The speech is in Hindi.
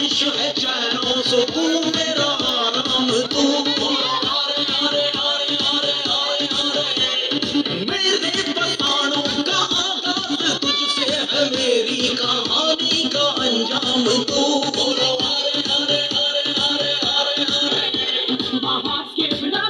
अंश है चैनो सुकून मेरा आराम तू मेरे पसाणों का आगाज़ तुझसे है मेरी कहानी का अंजाम तू आवाज़ के बिना